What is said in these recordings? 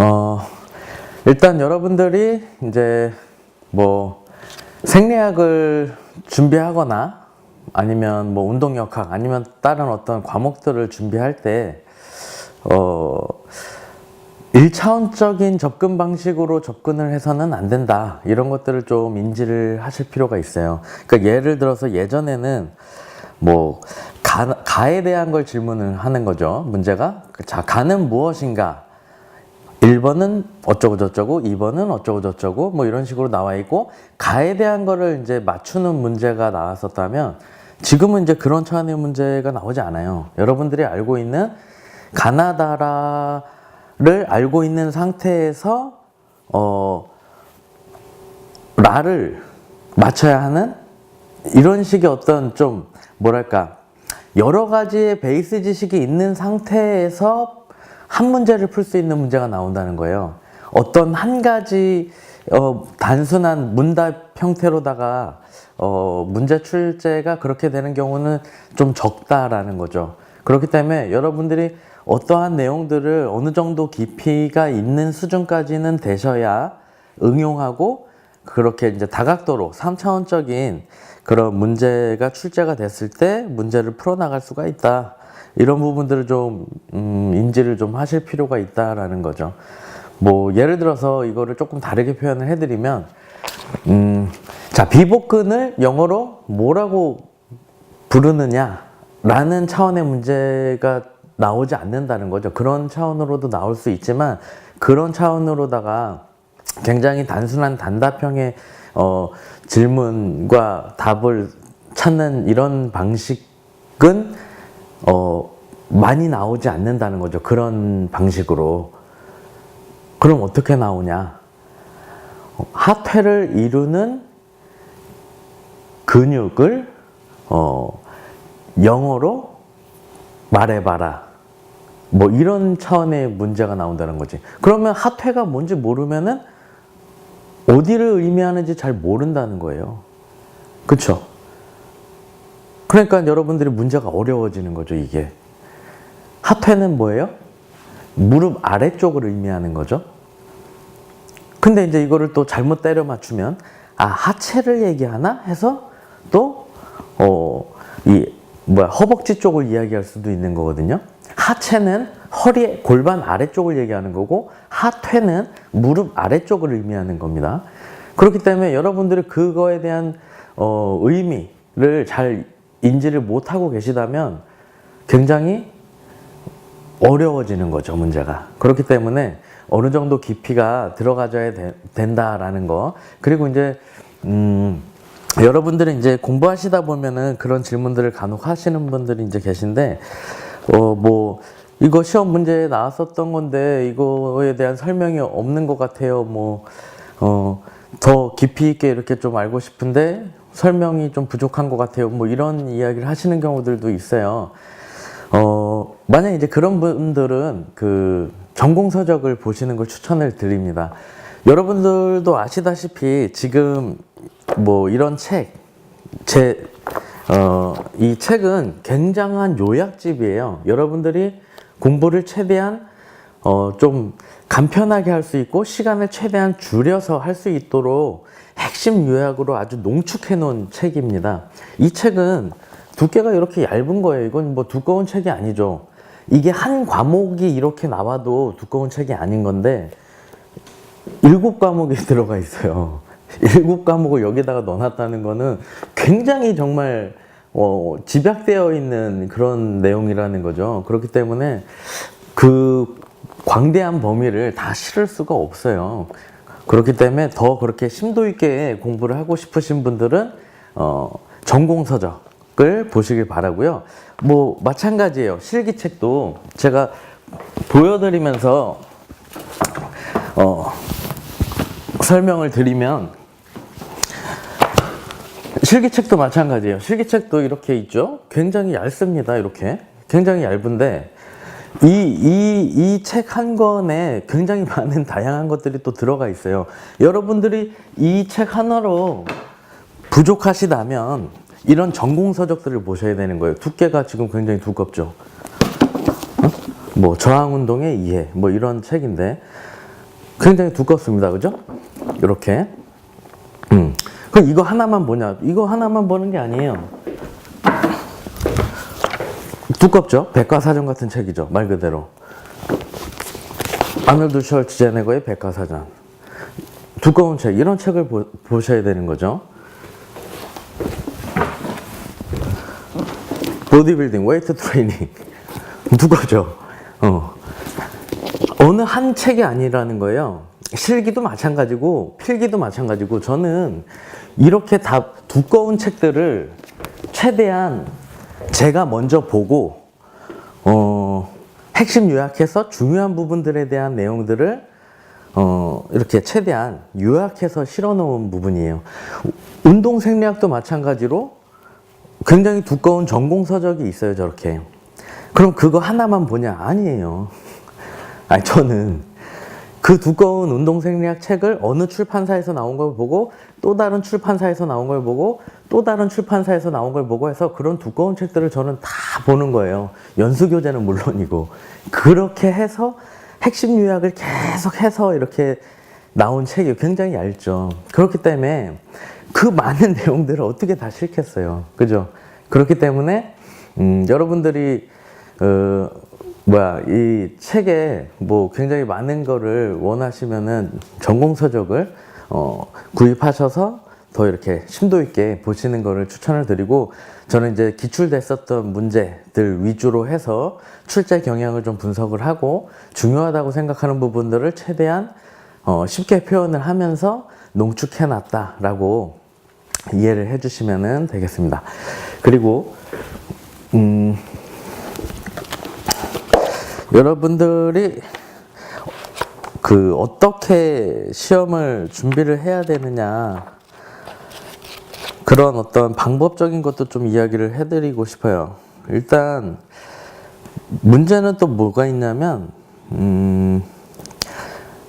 어, 일단 여러분들이 이제 뭐 생리학을 준비하거나 아니면 뭐 운동역학 아니면 다른 어떤 과목들을 준비할 때 어, 1차원적인 접근 방식으로 접근을 해서는 안 된다. 이런 것들을 좀 인지를 하실 필요가 있어요. 그러니까 예를 들어서 예전에는 뭐 가, 가에 대한 걸 질문을 하는 거죠. 문제가 자 가는 무엇인가? 1번은 어쩌고 저쩌고, 2번은 어쩌고 저쩌고, 뭐 이런 식으로 나와 있고, 가에 대한 거를 이제 맞추는 문제가 나왔었다면, 지금은 이제 그런 차원의 문제가 나오지 않아요. 여러분들이 알고 있는 가나다라를 알고 있는 상태에서, 어, 라를 맞춰야 하는 이런 식의 어떤 좀, 뭐랄까, 여러 가지의 베이스 지식이 있는 상태에서 한 문제를 풀 수 있는 문제가 나온다는 거예요. 어떤 한 가지 어, 단순한 문답 형태로다가 어, 문제 출제가 그렇게 되는 경우는 좀 적다라는 거죠. 그렇기 때문에 여러분들이 어떠한 내용들을 어느 정도 깊이가 있는 수준까지는 되셔야 응용하고 그렇게 이제 다각도로 3차원적인 그런 문제가 출제가 됐을 때 문제를 풀어나갈 수가 있다. 이런 부분들을 좀 음, 인지를 좀 하실 필요가 있다라는 거죠. 뭐 예를 들어서 이거를 조금 다르게 표현을 해드리면 음, 자 비복근을 영어로 뭐라고 부르느냐라는 차원의 문제가 나오지 않는다는 거죠. 그런 차원으로도 나올 수 있지만 그런 차원으로다가 굉장히 단순한 단답형의 어, 질문과 답을 찾는 이런 방식은 어, 많이 나오지 않는다는 거죠. 그런 방식으로. 그럼 어떻게 나오냐? 어, 하퇴를 이루는 근육을 어, 영어로 말해봐라. 뭐 이런 차원의 문제가 나온다는 거지. 그러면 하퇴가 뭔지 모르면은 어디를 의미하는지 잘 모른다는 거예요. 그쵸? 그러니까 여러분들이 문제가 어려워지는 거죠, 이게. 하퇴는 뭐예요? 무릎 아래쪽을 의미하는 거죠. 근데 이제 이거를 또 잘못 때려 맞추면, 아, 하체를 얘기하나? 해서 또, 어, 이, 뭐야, 허벅지 쪽을 이야기할 수도 있는 거거든요. 하체는 허리, 골반 아래쪽을 얘기하는 거고, 하퇴는 무릎 아래쪽을 의미하는 겁니다. 그렇기 때문에 여러분들이 그거에 대한, 어, 의미를 잘 인지를 못하고 계시다면 굉장히 어려워지는 거죠, 문제가. 그렇기 때문에 어느 정도 깊이가 들어가져야 되, 된다라는 거. 그리고 이제, 음, 여러분들이 이제 공부하시다 보면은 그런 질문들을 간혹 하시는 분들이 이제 계신데, 어, 뭐, 이거 시험 문제에 나왔었던 건데, 이거에 대한 설명이 없는 것 같아요. 뭐, 어, 더 깊이 있게 이렇게 좀 알고 싶은데, 설명이 좀 부족한 것 같아요. 뭐 이런 이야기를 하시는 경우들도 있어요. 어, 만약 이제 그런 분들은 그 전공 서적을 보시는 걸 추천을 드립니다. 여러분들도 아시다시피 지금 뭐 이런 책, 제, 어, 이 책은 굉장한 요약집이에요. 여러분들이 공부를 최대한 어, 좀 간편하게 할 수 있고 시간을 최대한 줄여서 할 수 있도록 핵심 요약으로 아주 농축해 놓은 책입니다. 이 책은 두께가 이렇게 얇은 거예요. 이건 뭐 두꺼운 책이 아니죠. 이게 한 과목이 이렇게 나와도 두꺼운 책이 아닌 건데 일곱 과목이 들어가 있어요. 일곱 과목을 여기다가 넣어놨다는 거는 굉장히 정말 어, 집약되어 있는 그런 내용이라는 거죠. 그렇기 때문에 그 광대한 범위를 다 실을 수가 없어요. 그렇기 때문에 더 그렇게 심도 있게 공부를 하고 싶으신 분들은 어, 전공 서적을 보시길 바라고요. 뭐 마찬가지예요. 실기책도 제가 보여드리면서 어, 설명을 드리면 실기책도 마찬가지예요. 실기책도 이렇게 있죠. 굉장히 얇습니다. 이렇게 굉장히 얇은데 이, 이, 이 책 한 권에 굉장히 많은 다양한 것들이 또 들어가 있어요. 여러분들이 이 책 하나로 부족하시다면 이런 전공 서적들을 보셔야 되는 거예요. 두께가 지금 굉장히 두껍죠. 어? 뭐 저항 운동의 이해, 뭐 이런 책인데 굉장히 두껍습니다. 그죠? 이렇게. 음. 그럼 이거 하나만 보냐? 이거 하나만 보는 게 아니에요. 두껍죠? 백과사전 같은 책이죠. 말 그대로. 아놀드 슈왈츠제네거의 백과사전. 두꺼운 책, 이런 책을 보, 보셔야 되는 거죠. 보디빌딩, 웨이트 트레이닝. 두꺼죠? 어. 어느 한 책이 아니라는 거예요. 실기도 마찬가지고, 필기도 마찬가지고, 저는 이렇게 다 두꺼운 책들을 최대한 제가 먼저 보고, 어, 핵심 요약해서 중요한 부분들에 대한 내용들을 어, 이렇게 최대한 요약해서 실어 놓은 부분이에요. 운동 생리학도 마찬가지로 굉장히 두꺼운 전공 서적이 있어요, 저렇게. 그럼 그거 하나만 보냐? 아니에요. 아니, 저는 그 두꺼운 운동 생리학 책을 어느 출판사에서 나온 걸 보고 또 다른 출판사에서 나온 걸 보고 또 다른 출판사에서 나온 걸 보고 해서 그런 두꺼운 책들을 저는 다 보는 거예요. 연수 교재는 물론이고 그렇게 해서 핵심 요약을 계속 해서 이렇게 나온 책이 굉장히 얇죠. 그렇기 때문에 그 많은 내용들을 어떻게 다 실겠어요. 그죠? 그렇기 때문에 음, 여러분들이 어, 뭐야 이 책에 뭐 굉장히 많은 거를 원하시면은 전공 서적을 어, 구입하셔서 더 이렇게 심도 있게 보시는 거를 추천을 드리고 저는 이제 기출됐었던 문제들 위주로 해서 출제 경향을 좀 분석을 하고 중요하다고 생각하는 부분들을 최대한 어, 쉽게 표현을 하면서 농축해 놨다라고 이해를 해 주시면 되겠습니다. 그리고 음 여러분들이 그 어떻게 시험을 준비를 해야 되느냐 그런 어떤 방법적인 것도 좀 이야기를 해드리고 싶어요. 일단 문제는 또 뭐가 있냐면 음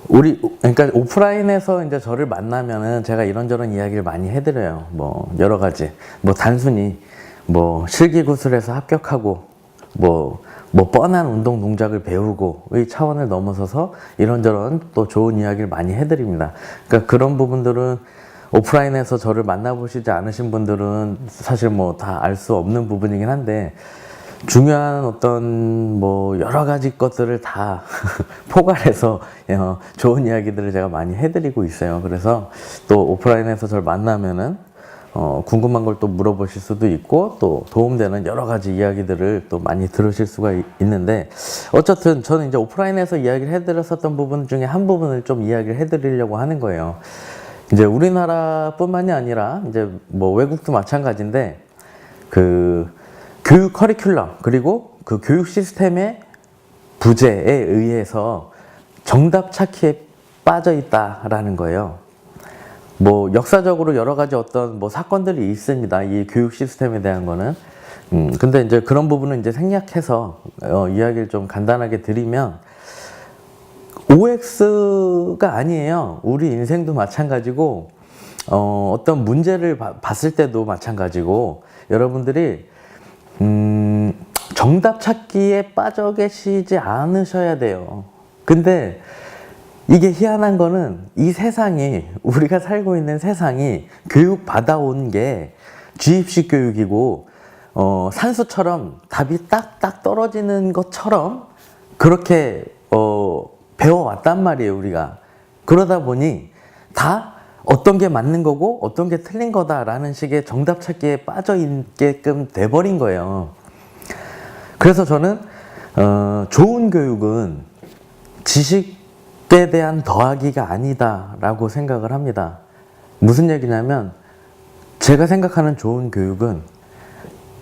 우리 그러니까 오프라인에서 이제 저를 만나면은 제가 이런저런 이야기를 많이 해드려요. 뭐 여러 가지 뭐 단순히 뭐 실기구술에서 합격하고 뭐뭐 뻔한 운동 동작을 배우고의 차원을 넘어서서 이런저런 또 좋은 이야기를 많이 해드립니다. 그러니까 그런 부분들은 오프라인에서 저를 만나보시지 않으신 분들은 사실 뭐 다 알 수 없는 부분이긴 한데 중요한 어떤 뭐 여러 가지 것들을 다 포괄해서 어, 좋은 이야기들을 제가 많이 해드리고 있어요. 그래서 또 오프라인에서 저를 만나면은 어, 궁금한 걸 또 물어보실 수도 있고 또 도움되는 여러 가지 이야기들을 또 많이 들으실 수가 있, 있는데 어쨌든 저는 이제 오프라인에서 이야기를 해드렸었던 부분 중에 한 부분을 좀 이야기를 해드리려고 하는 거예요. 이제 우리나라뿐만이 아니라 이제 뭐 외국도 마찬가지인데 그 교육 커리큘럼 그리고 그 교육 시스템의 부재에 의해서 정답 찾기에 빠져 있다라는 거예요. 뭐 역사적으로 여러 가지 어떤 뭐 사건들이 있습니다. 이 교육 시스템에 대한 거는. 음, 근데 이제 그런 부분은 이제 생략해서 어, 이야기를 좀 간단하게 드리면 OX가 아니에요. 우리 인생도 마찬가지고 어, 어떤 문제를 바, 봤을 때도 마찬가지고 여러분들이 음, 정답 찾기에 빠져 계시지 않으셔야 돼요. 근데 이게 희한한 거는 이 세상이 우리가 살고 있는 세상이 교육 받아온 게 주입식 교육이고 어, 산수처럼 답이 딱딱 떨어지는 것처럼 그렇게 어, 배워왔단 말이에요 우리가 그러다 보니 다 어떤 게 맞는 거고 어떤 게 틀린 거다라는 식의 정답 찾기에 빠져 있게끔 돼버린 거예요. 그래서 저는 어, 좋은 교육은 지식에 대한 더하기가 아니다라고 생각을 합니다. 무슨 얘기냐면 제가 생각하는 좋은 교육은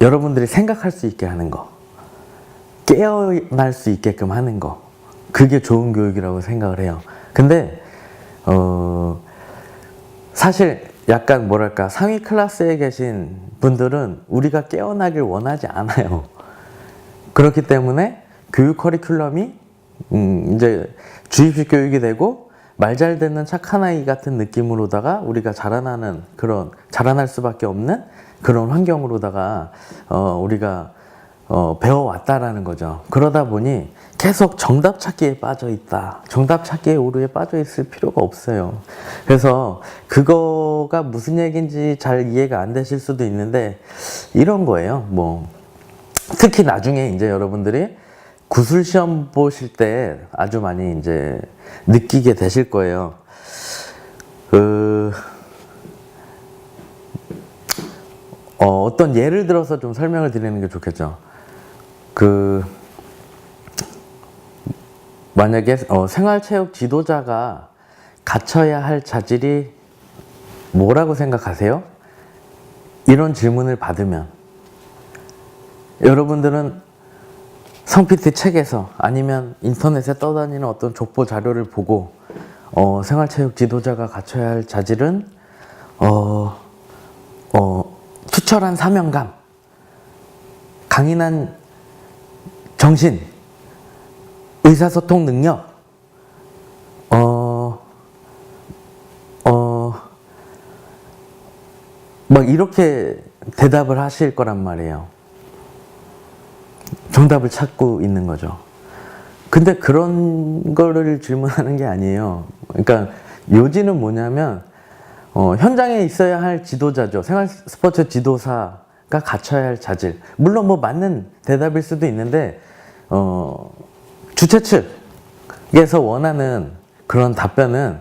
여러분들이 생각할 수 있게 하는 거, 깨어날 수 있게끔 하는 거, 그게 좋은 교육이라고 생각을 해요. 근데 어. 사실 약간 뭐랄까 상위 클래스에 계신 분들은 우리가 깨어나길 원하지 않아요. 그렇기 때문에 교육 커리큘럼이 음 이제 주입식 교육이 되고 말 잘 듣는 착한 아이 같은 느낌으로다가 우리가 자라나는 그런 자라날 수밖에 없는 그런 환경으로다가 어 우리가 어, 배워왔다라는 거죠. 그러다 보니 계속 정답 찾기에 빠져 있다. 정답 찾기에 오류에 빠져 있을 필요가 없어요. 그래서 그거가 무슨 얘기인지 잘 이해가 안 되실 수도 있는데 이런 거예요. 뭐 특히 나중에 이제 여러분들이 구술 시험 보실 때 아주 많이 이제 느끼게 되실 거예요. 그 어, 어떤 예를 들어서 좀 설명을 드리는 게 좋겠죠. 그 만약에 어, 생활체육 지도자가 갖춰야 할 자질이 뭐라고 생각하세요? 이런 질문을 받으면 여러분들은 성PT 책에서 아니면 인터넷에 떠다니는 어떤 족보 자료를 보고 어, 생활체육 지도자가 갖춰야 할 자질은 어, 어, 투철한 사명감, 강인한 정신, 의사소통 능력, 어, 어, 막 이렇게 대답을 하실 거란 말이에요. 정답을 찾고 있는 거죠. 근데 그런 거를 질문하는 게 아니에요. 그러니까 요지는 뭐냐면 어, 현장에 있어야 할 지도자죠. 생활 스포츠 지도사가 갖춰야 할 자질. 물론 뭐 맞는 대답일 수도 있는데 어, 주최 측에서 원하는 그런 답변은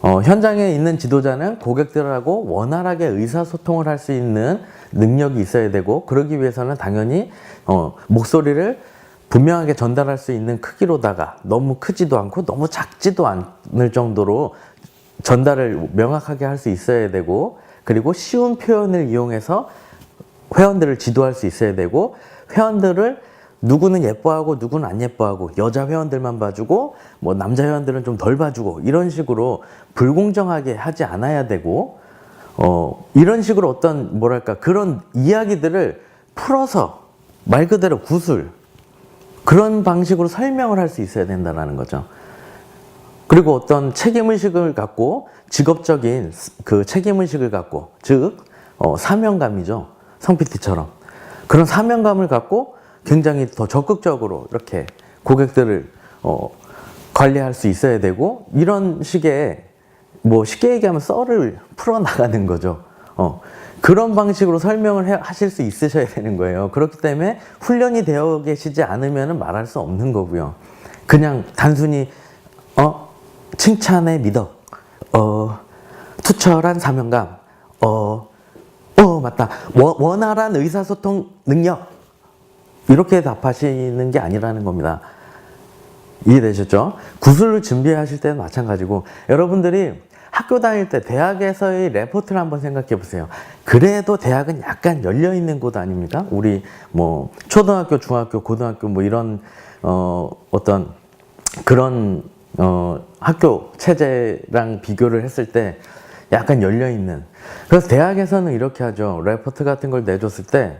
어, 현장에 있는 지도자는 고객들하고 원활하게 의사소통을 할 수 있는 능력이 있어야 되고 그러기 위해서는 당연히 어, 목소리를 분명하게 전달할 수 있는 크기로다가 너무 크지도 않고 너무 작지도 않을 정도로 전달을 명확하게 할 수 있어야 되고 그리고 쉬운 표현을 이용해서 회원들을 지도할 수 있어야 되고 회원들을 누구는 예뻐하고 누구는 안 예뻐하고 여자 회원들만 봐주고 뭐 남자 회원들은 좀 덜 봐주고 이런 식으로 불공정하게 하지 않아야 되고 어 이런 식으로 어떤 뭐랄까 그런 이야기들을 풀어서 말 그대로 구술 그런 방식으로 설명을 할 수 있어야 된다는 거죠. 그리고 어떤 책임의식을 갖고 직업적인 그 책임의식을 갖고 즉 어, 사명감이죠. 성PT처럼 그런 사명감을 갖고 굉장히 더 적극적으로 이렇게 고객들을 어, 관리할 수 있어야 되고 이런 식의 뭐 쉽게 얘기하면 썰을 풀어나가는 거죠. 어, 그런 방식으로 설명을 해- 하실 수 있으셔야 되는 거예요. 그렇기 때문에 훈련이 되어 계시지 않으면 말할 수 없는 거고요. 그냥 단순히 어 칭찬에 미덕, 어 투철한 사명감, 어, 어 맞다 원, 원활한 의사소통 능력 이렇게 답하시는 게 아니라는 겁니다. 이해되셨죠? 구술을 준비하실 때는 마찬가지고 여러분들이 학교 다닐 때 대학에서의 레포트를 한번 생각해 보세요. 그래도 대학은 약간 열려 있는 곳 아닙니까? 우리 뭐 초등학교, 중학교, 고등학교 뭐 이런 어 어떤 그런 어 학교 체제랑 비교를 했을 때 약간 열려 있는. 그래서 대학에서는 이렇게 하죠. 레포트 같은 걸 내줬을 때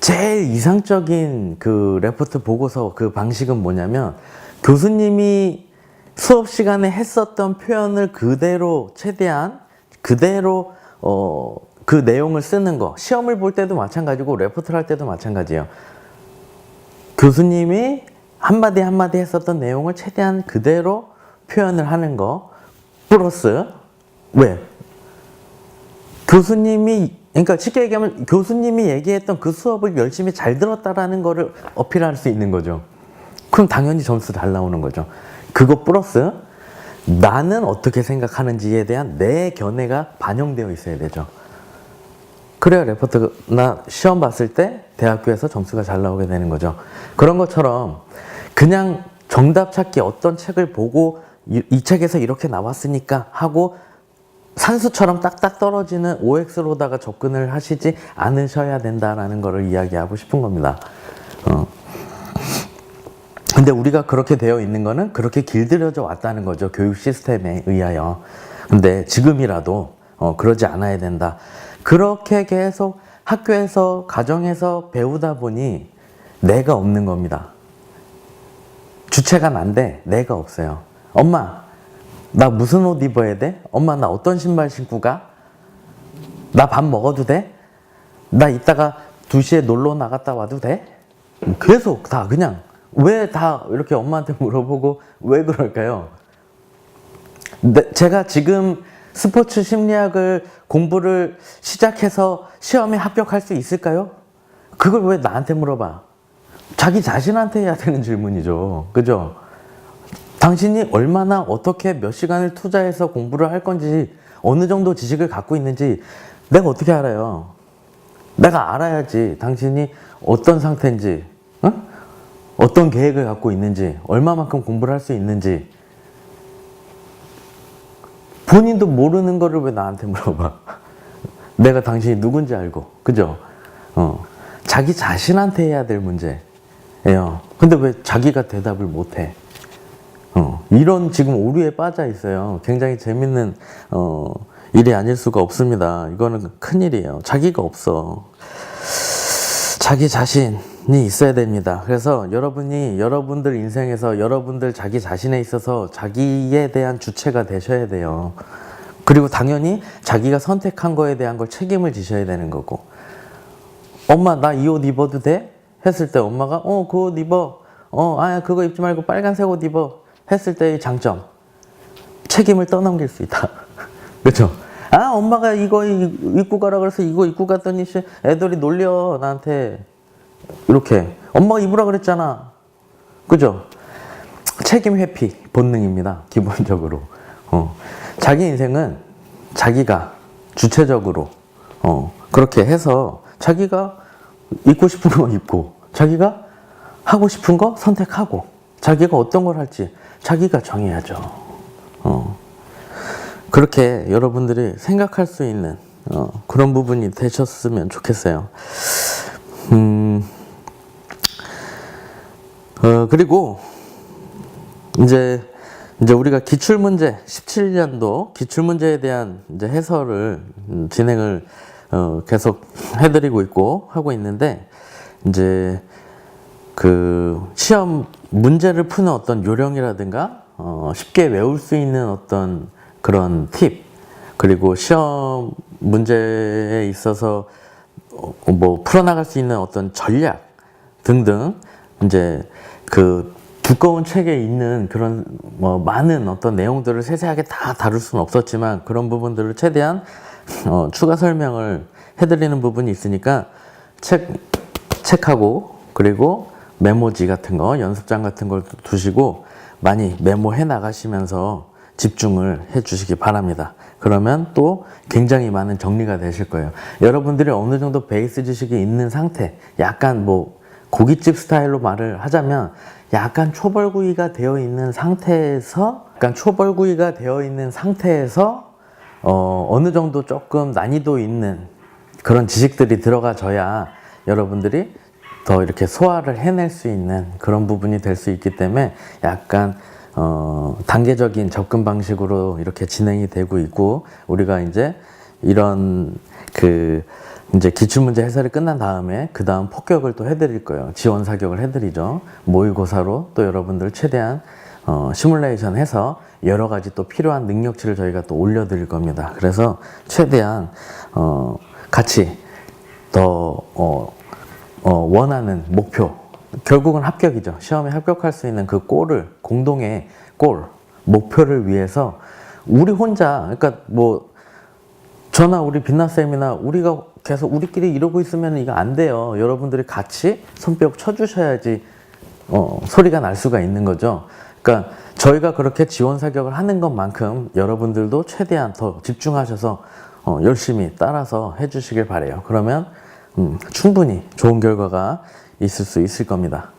제일 이상적인 그 레포트 보고서 그 방식은 뭐냐면 교수님이 수업 시간에 했었던 표현을 그대로 최대한 그대로 어, 그 내용을 쓰는 거. 시험을 볼 때도 마찬가지고 레포트를 할 때도 마찬가지예요. 교수님이 한마디 한마디 했었던 내용을 최대한 그대로 표현을 하는 거. 플러스 왜? 교수님이 그러니까 쉽게 얘기하면 교수님이 얘기했던 그 수업을 열심히 잘 들었다라는 거를 어필할 수 있는 거죠. 그럼 당연히 점수 잘 나오는 거죠. 그거 플러스 나는 어떻게 생각하는지에 대한 내 견해가 반영되어 있어야 되죠. 그래야 레포트나 시험 봤을 때 대학교에서 점수가 잘 나오게 되는 거죠. 그런 것처럼 그냥 정답 찾기 어떤 책을 보고 이, 이 책에서 이렇게 나왔으니까 하고 산수처럼 딱딱 떨어지는 OX로다가 접근을 하시지 않으셔야 된다라는 것을 이야기하고 싶은 겁니다. 어. 근데 우리가 그렇게 되어 있는 거는 그렇게 길들여져 왔다는 거죠. 교육 시스템에 의하여. 근데 지금이라도 어, 그러지 않아야 된다. 그렇게 계속 학교에서, 가정에서 배우다 보니 내가 없는 겁니다. 주체가 난데 내가 없어요. 엄마, 나 무슨 옷 입어야 돼? 엄마, 나 어떤 신발 신고 가? 나 밥 먹어도 돼? 나 이따가 2시에 놀러 나갔다 와도 돼? 계속 다 그냥 왜 다 이렇게 엄마한테 물어보고 왜 그럴까요? 네, 제가 지금 스포츠 심리학을 공부를 시작해서 시험에 합격할 수 있을까요? 그걸 왜 나한테 물어봐? 자기 자신한테 해야 되는 질문이죠. 그죠? 당신이 얼마나 어떻게 몇 시간을 투자해서 공부를 할 건지 어느 정도 지식을 갖고 있는지 내가 어떻게 알아요? 내가 알아야지 당신이 어떤 상태인지, 응? 어떤 계획을 갖고 있는지, 얼마만큼 공부를 할 수 있는지 본인도 모르는 거를 왜 나한테 물어봐? 내가 당신이 누군지 알고, 그죠? 어. 자기 자신한테 해야 될 문제예요. 근데 왜 자기가 대답을 못 해? 어. 이런 지금 오류에 빠져 있어요. 굉장히 재밌는, 어, 일이 아닐 수가 없습니다. 이거는 큰일이에요. 자기가 없어. 자기 자신이 있어야 됩니다. 그래서 여러분이 여러분들 인생에서 여러분들 자기 자신에 있어서 자기에 대한 주체가 되셔야 돼요. 그리고 당연히 자기가 선택한 거에 대한 걸 책임을 지셔야 되는 거고. 엄마, 나 이 옷 입어도 돼? 했을 때 엄마가, 어, 그 옷 입어. 어, 아, 그거 입지 말고 빨간색 옷 입어. 했을 때의 장점. 책임을 떠넘길 수 있다. 그렇죠? 아, 엄마가 이거 이- 입고 가라 그래서 이거 입고 갔더니 씨, 애들이 놀려 나한테 이렇게 엄마가 입으라 그랬잖아. 그죠? 책임 회피 본능입니다. 기본적으로. 어. 자기 인생은 자기가 주체적으로 어, 그렇게 해서 자기가 입고 싶은 거 입고 자기가 하고 싶은 거 선택하고 자기가 어떤 걸 할지 자기가 정해야죠. 어. 그렇게 여러분들이 생각할 수 있는 어, 그런 부분이 되셨으면 좋겠어요. 음, 어, 그리고 이제 이제 우리가 기출 문제 17년도 기출 문제에 대한 이제 해설을 음, 진행을 어, 계속 해드리고 있고 하고 있는데 이제 그 시험 문제를 푸는 어떤 요령이라든가 어, 쉽게 외울 수 있는 어떤 그런 팁 그리고 시험 문제에 있어서 어, 뭐 풀어나갈 수 있는 어떤 전략 등등 이제 그 두꺼운 책에 있는 그런 뭐 많은 어떤 내용들을 세세하게 다 다룰 수는 없었지만 그런 부분들을 최대한 어, 추가 설명을 해드리는 부분이 있으니까 책 책하고 그리고 메모지 같은 거 연습장 같은 걸 두시고 많이 메모해 나가시면서 집중을 해 주시기 바랍니다. 그러면 또 굉장히 많은 정리가 되실 거예요. 여러분들이 어느 정도 베이스 지식이 있는 상태, 약간 뭐 고깃집 스타일로 말을 하자면 약간 초벌구이가 되어 있는 상태에서 약간 초벌구이가 되어 있는 상태에서 어, 어느 정도 조금 난이도 있는 그런 지식들이 들어가져야 여러분들이 더 이렇게 소화를 해낼 수 있는 그런 부분이 될 수 있기 때문에 약간 어, 단계적인 접근 방식으로 이렇게 진행이 되고 있고 우리가 이제 이런 그 이제 기출문제 해설이 끝난 다음에 그 다음 폭격을 또 해드릴 거예요. 지원 사격을 해드리죠. 모의고사로 또 여러분들 최대한 어, 시뮬레이션 해서 여러 가지 또 필요한 능력치를 저희가 또 올려드릴 겁니다. 그래서 최대한 어, 같이 더 어, 어, 원하는 목표 결국은 합격이죠. 시험에 합격할 수 있는 그 골을 공동의 골 목표를 위해서 우리 혼자 그러니까 뭐 저나 우리 빛나 쌤이나 우리가 계속 우리끼리 이러고 있으면 이거 안 돼요. 여러분들이 같이 손뼉 쳐주셔야지 어, 소리가 날 수가 있는 거죠. 그러니까 저희가 그렇게 지원 사격을 하는 것만큼 여러분들도 최대한 더 집중하셔서 어, 열심히 따라서 해주시길 바래요. 그러면 음, 충분히 좋은 결과가 있을 수 있을 겁니다.